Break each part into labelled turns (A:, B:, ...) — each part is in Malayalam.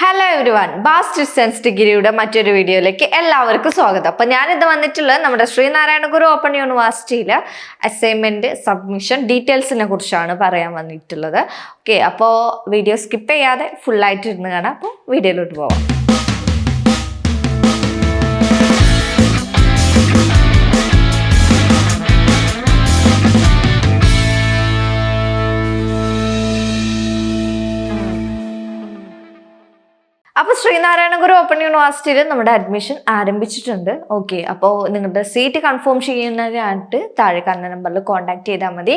A: Hello everyone ബാസ് ഡിസ്റ്റൻസ് ഡിഗ്രിയുടെ മറ്റൊരു വീഡിയോയിലേക്ക് എല്ലാവർക്കും സ്വാഗതം. അപ്പം ഞാനിത് വന്നിട്ടുള്ളത് നമ്മുടെ ശ്രീനാരായണ ഗുരു ഓപ്പൺ യൂണിവേഴ്സിറ്റിയിലെ അസൈൻമെന്റ് സബ്മിഷൻ ഡീറ്റെയിൽസിനെ കുറിച്ചാണ് പറയാൻ വന്നിട്ടുള്ളത്. ഓക്കെ അപ്പോൾ വീഡിയോ സ്കിപ്പ് ചെയ്യാതെ ഫുള്ളായിട്ട് ഇരുന്ന് കാണാം. അപ്പോൾ വീഡിയോയിലോട്ട് പോവാം. അപ്പോൾ ശ്രീനാരായണ ഗുരു ഓപ്പൺ യൂണിവേഴ്സിറ്റിയിൽ നമ്മുടെ അഡ്മിഷൻ ആരംഭിച്ചിട്ടുണ്ട്. ഓക്കെ അപ്പോൾ നിങ്ങളുടെ സീറ്റ് കൺഫേം ചെയ്യുന്നതിനായിട്ട് താഴെ കാണുന്ന നമ്പറിൽ കോൺടാക്ട് ചെയ്താൽ മതി.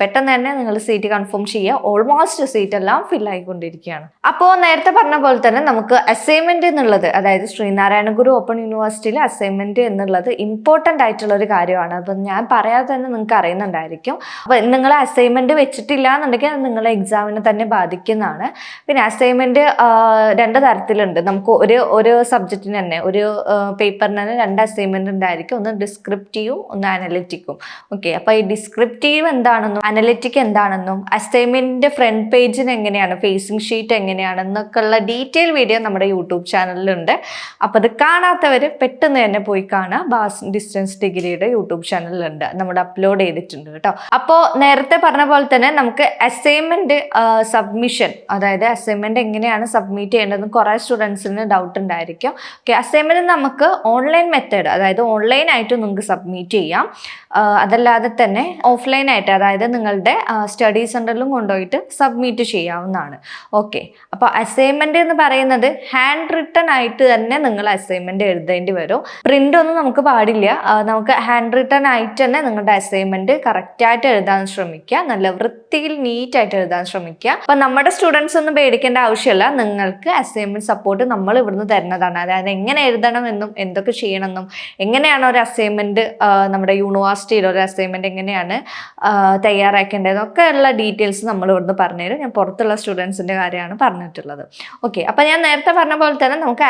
A: പെട്ടെന്ന് തന്നെ നിങ്ങൾ സീറ്റ് കൺഫേം ചെയ്യുക ഓൾമോസ്റ്റ് സീറ്റ് എല്ലാം ഫിൽ ആയിക്കൊണ്ടിരിക്കുകയാണ്. അപ്പോൾ നേരത്തെ പറഞ്ഞ പോലെ തന്നെ നമുക്ക് അസൈൻമെന്റ് എന്നുള്ളത് അതായത് ശ്രീനാരായണ ഗുരു ഓപ്പൺ യൂണിവേഴ്സിറ്റിയിൽ അസൈൻമെന്റ് എന്നുള്ളത് ഇമ്പോർട്ടന്റ് ആയിട്ടുള്ള ഒരു കാര്യമാണ്. അപ്പം ഞാൻ പറയാതെ തന്നെ നിങ്ങൾക്ക് അറിയുന്നുണ്ടായിരിക്കും. അപ്പോൾ നിങ്ങൾ അസൈൻമെന്റ് വെച്ചിട്ടില്ല എന്നുണ്ടെങ്കിൽ അത് നിങ്ങളെ എക്സാമിനെ തന്നെ ബാധിക്കുന്നതാണ്. പിന്നെ അസൈൻമെന്റ് രണ്ട് തരത്തിലുണ്ട്. നമുക്ക് ഒരു ഒരു സബ്ജക്റ്റിന് തന്നെ ഒരു പേപ്പറിന് തന്നെ രണ്ട് അസൈൻമെന്റ് ഉണ്ടായിരിക്കും. ഒന്ന് ഡിസ്ക്രിപ്റ്റീവും ഒന്ന് അനലിറ്റിക്കും ഓക്കെ അപ്പോൾ ഈ ഡിസ്ക്രിപ്റ്റീവ് എന്താണെന്നും അനലിറ്റിക് എന്താണെന്നും അസൈൻമെന്റിന്റെ ഫ്രണ്ട് പേജിന് എങ്ങനെയാണ് ഫേസിംഗ് ഷീറ്റ് എങ്ങനെയാണെന്നൊക്കെ ഉള്ള ഡീറ്റെയിൽ വീഡിയോ നമ്മുടെ യൂട്യൂബ് ചാനലിലുണ്ട് അപ്പോൾ അത് കാണാത്തവർ പെട്ടെന്ന് തന്നെ പോയി കാണാം. ബാസ് ഡിസ്റ്റൻസ് ഡിഗ്രിയുടെ യൂട്യൂബ് ചാനലിലുണ്ട് നമ്മൾ അപ്ലോഡ് ചെയ്തിട്ടുണ്ട് കേട്ടോ. അപ്പോൾ നേരത്തെ പറഞ്ഞ പോലെ തന്നെ നമുക്ക് അസൈൻമെന്റ് സബ്മിഷൻ അതായത് അസൈൻമെന്റ് എങ്ങനെയാണ് സബ്മിറ്റ് ചെയ്യേണ്ടതെന്ന് കുറേ സ്റ്റുഡൻസിന് ഡൗട്ട് ഉണ്ടായിരിക്കും. ഓക്കെ അസൈൻമെന്റ് നമുക്ക് ഓൺലൈൻ മെത്തേഡ് അതായത് ഓൺലൈൻ ആയിട്ട് നിങ്ങൾക്ക് സബ്മിറ്റ് ചെയ്യാം. അതല്ലാതെ തന്നെ ഓഫ്ലൈൻ ആയിട്ട് അതായത് നിങ്ങളുടെ സ്റ്റഡി സെന്ററിലും കൊണ്ടുപോയിട്ട് സബ്മിറ്റ് ചെയ്യാവുന്നതാണ്. ഓക്കെ അപ്പോൾ അസൈൻമെന്റ് എന്ന് പറയുന്നത് ഹാൻഡ് റിട്ടൺ ആയിട്ട് തന്നെ നിങ്ങൾ അസൈൻമെന്റ് എഴുതേണ്ടി വരും. പ്രിന്റ് ഒന്നും നമുക്ക് പാടില്ല. നമുക്ക് ഹാൻഡ് റിട്ടൺ ആയിട്ട് തന്നെ നിങ്ങളുടെ അസൈൻമെന്റ് കറക്റ്റായിട്ട് എഴുതാൻ ശ്രമിക്കുക. നല്ല വൃത്തിയിൽ നീറ്റായിട്ട് എഴുതാൻ ശ്രമിക്കുക. അപ്പോൾ നമ്മുടെ സ്റ്റുഡൻസ് ഒന്നും പേടിക്കേണ്ട ആവശ്യമില്ല. നിങ്ങൾക്ക് അസൈൻമെന്റ് സപ്പോർട്ട് നമ്മൾ ഇവിടുന്ന് തരുന്നതാണ്. അതായത് എങ്ങനെ എഴുതണം എന്നും എന്തൊക്കെ ചെയ്യണമെന്നും എങ്ങനെയാണ് ഒരു അസൈൻമെന്റ് നമ്മുടെ യൂണിവേഴ്സിറ്റിയിൽ ഒരു അസൈൻമെന്റ് എങ്ങനെയാണ് തയ്യാറാക്കേണ്ടതെന്നൊക്കെ ഉള്ള ഡീറ്റെയിൽസ് നമ്മൾ ഇവിടുന്ന് പറഞ്ഞുതരും ഞാൻ പുറത്തുള്ള സ്റ്റുഡൻസിന്റെ കാര്യമാണ് പറഞ്ഞിട്ടുള്ളത്. ഓക്കെ അപ്പോൾ ഞാൻ നേരത്തെ പറഞ്ഞ പോലെ തന്നെ നമുക്ക്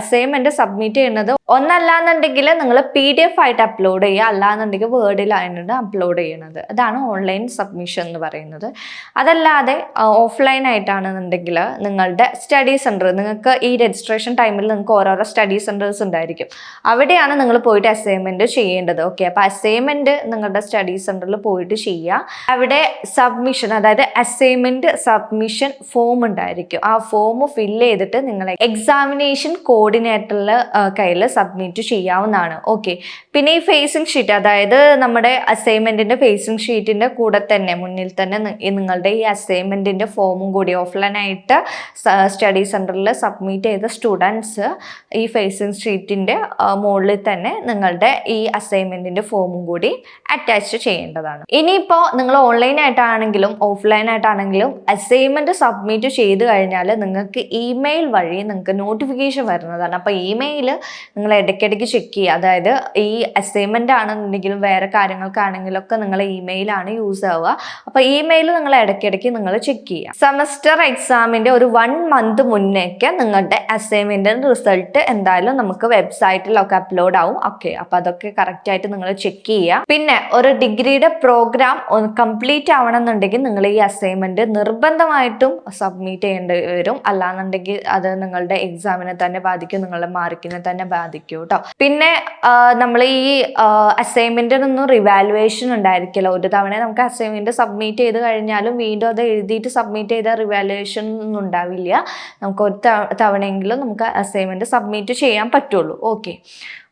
A: അസൈൻമെന്റ് സബ്മിറ്റ് ചെയ്യുന്നത് ഒന്നല്ലാന്നുണ്ടെങ്കിൽ നിങ്ങൾ പി ഡി എഫ് ആയിട്ട് അപ്ലോഡ് ചെയ്യുക. അല്ലാന്നുണ്ടെങ്കിൽ വേർഡിലായിട്ട് അപ്ലോഡ് ചെയ്യുന്നത് അതാണ് ഓൺലൈൻ സബ്മിഷൻ എന്ന് പറയുന്നത്. അതല്ലാതെ ഓഫ്ലൈൻ ആയിട്ടാണെന്നുണ്ടെങ്കിൽ നിങ്ങളുടെ സ്റ്റഡി സെന്റർ നിങ്ങൾക്ക് ഈ രജിസ്ട്രേഷൻ ടൈമിൽ നിങ്ങൾക്ക് ഓരോരോ സ്റ്റഡി സെന്റേഴ്സ് ഉണ്ടായിരിക്കും. അവിടെയാണ് നിങ്ങൾ പോയിട്ട് അസൈൻമെന്റ് ചെയ്യേണ്ടത്. ഓക്കെ അപ്പോൾ അസൈൻമെന്റ് നിങ്ങളുടെ സ്റ്റഡി സെന്ററിൽ പോയിട്ട് ചെയ്യുക. അവിടെ സബ്മിഷൻ അതായത് അസൈൻമെന്റ് സബ്മിഷൻ ഫോം ഉണ്ടായിരിക്കും. ആ ഫോം ഫില്ല് ചെയ്തിട്ട് നിങ്ങളെ എക്സാമിനേഷൻ കോർഡിനേറ്ററിൽ കയ്യിൽ സബ്മിറ്റ് ചെയ്യാവുന്നതാണ്. ഓക്കെ പിന്നെ ഈ ഫേസിംഗ് ഷീറ്റ് അതായത് നമ്മുടെ അസൈൻമെന്റിന്റെ ഫേസിംഗ് ഷീറ്റിന്റെ കൂടെ തന്നെ മുന്നിൽ തന്നെ നിങ്ങളുടെ ഈ അസൈൻമെന്റിന്റെ ഫോമും കൂടി ഓഫ്ലൈനായിട്ട് സ്റ്റഡി സെന്ററിൽ സബ്മിറ്റ് ചെയ്ത സ്റ്റുഡൻസ് ഈ ഫേസിംഗ് ഷീറ്റിന്റെ മുകളിൽ തന്നെ നിങ്ങളുടെ ഈ അസൈൻമെന്റിന്റെ ഫോമും കൂടി അറ്റാച്ച് ചെയ്യേണ്ടതാണ്. ഇനിയിപ്പോൾ നിങ്ങൾ ഓൺലൈനായിട്ടാണെങ്കിലും ഓഫ്ലൈനായിട്ടാണെങ്കിലും അസൈൻമെന്റ് സബ്മിറ്റ് ചെയ്ത് കഴിഞ്ഞാൽ നിങ്ങൾക്ക് ഇമെയിൽ വഴി നിങ്ങൾക്ക് നോട്ടിഫിക്കേഷൻ വരുന്നതാണ്. അപ്പോൾ ഇമെയിൽ നിങ്ങൾ ഇടയ്ക്കിടയ്ക്ക് ചെക്ക് ചെയ്യുക അതായത് ഈ അസൈൻമെന്റ് ആണെന്നുണ്ടെങ്കിലും വേറെ കാര്യങ്ങൾക്കാണെങ്കിലും ഒക്കെ ഇമെയിൽ ഇമെയിലാണ് യൂസ് ആവുക. അപ്പോൾ ഇമെയിൽ നിങ്ങൾ ഇടയ്ക്കിടയ്ക്ക് നിങ്ങൾ ചെക്ക് ചെയ്യുക സെമസ്റ്റർ എക്സാമിന്റെ ഒരു വൺ മന്ത് മുന്നേക്ക് നിങ്ങളുടെ അസൈൻമെന്റിന്റെ റിസൾട്ട് എന്തായാലും നമുക്ക് വെബ്സൈറ്റിലൊക്കെ അപ്ലോഡ് ആവും. ഓക്കെ അപ്പോൾ അതൊക്കെ കറക്റ്റ് ആയിട്ട് നിങ്ങൾ ചെക്ക് ചെയ്യുക പിന്നെ ഒരു ഡിഗ്രിയുടെ പ്രോഗ്രാം കംപ്ലീറ്റ് ആവണമെന്നുണ്ടെങ്കിൽ നിങ്ങൾ ഈ അസൈൻമെന്റ് നിർബന്ധമായിട്ടും സബ്മിറ്റ് ചെയ്യേണ്ടി വരും. അല്ലാന്നുണ്ടെങ്കിൽ അത് നിങ്ങളുടെ എക്സാമിനെ തന്നെ ബാധിക്കും നിങ്ങളുടെ മാർക്കിനെ തന്നെ ബാധിക്കും. കേട്ടോ. പിന്നെ നമ്മൾ ഈ അസൈൻമെന്റിനൊന്നും റിവാലുവേഷൻ ഉണ്ടായിരിക്കില്ല. ഒരു തവണ നമുക്ക് അസൈൻമെന്റ് സബ്മിറ്റ് ചെയ്ത് കഴിഞ്ഞാലും വീണ്ടും അത് എഴുതിയിട്ട് സബ്മിറ്റ് ചെയ്ത റിവാലുവേഷൻ ഒന്നും ഉണ്ടാവില്ല. നമുക്ക് ഒരു തവ- തവണയെങ്കിലും നമുക്ക് അസൈൻമെന്റ് സബ്മിറ്റ് ചെയ്യാൻ പറ്റുള്ളൂ. ഓക്കെ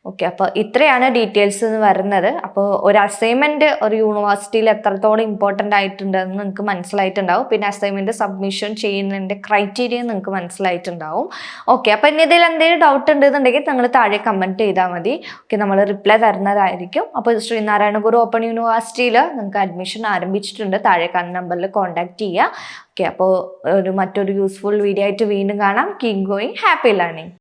A: ഓക്കെ അപ്പോൾ ഇത്രയാണ് ഡീറ്റെയിൽസ് എന്ന് വരുന്നത്. അപ്പോൾ ഒരു അസൈൻമെന്റ് ഒരു യൂണിവേഴ്സിറ്റിയിൽ എത്രത്തോളം ഇമ്പോർട്ടന്റ് ആയിട്ടുണ്ടെന്ന് നിങ്ങൾക്ക് മനസ്സിലായിട്ടുണ്ടാവും. പിന്നെ അസൈൻമെന്റ് സബ്മിഷൻ ചെയ്യുന്നതിന്റെ ക്രൈറ്റീരിയ നിങ്ങൾക്ക് മനസ്സിലായിട്ടുണ്ടാവും. ഓക്കെ അപ്പോൾ ഇനി ഇതിൽ എന്തെങ്കിലും ഡൗട്ട് ഉണ്ടെന്നുണ്ടെങ്കിൽ നിങ്ങൾ താഴെ കമന്റ് ചെയ്താൽ മതി. ഓക്കെ നമ്മൾ റിപ്ലൈ തരുന്നതായിരിക്കും. അപ്പോൾ ശ്രീനാരായണ ഗുരു ഓപ്പൺ യൂണിവേഴ്സിറ്റിയിൽ നിങ്ങൾക്ക് അഡ്മിഷൻ ആരംഭിച്ചിട്ടുണ്ട്. താഴെ കാണുന്ന നമ്പറിൽ കോൺടാക്ട് ചെയ്യുക ഓക്കെ അപ്പോൾ ഒരു മറ്റൊരു യൂസ്ഫുൾ വീഡിയോ ആയിട്ട് വീണ്ടും കാണാം. Keep going happy learning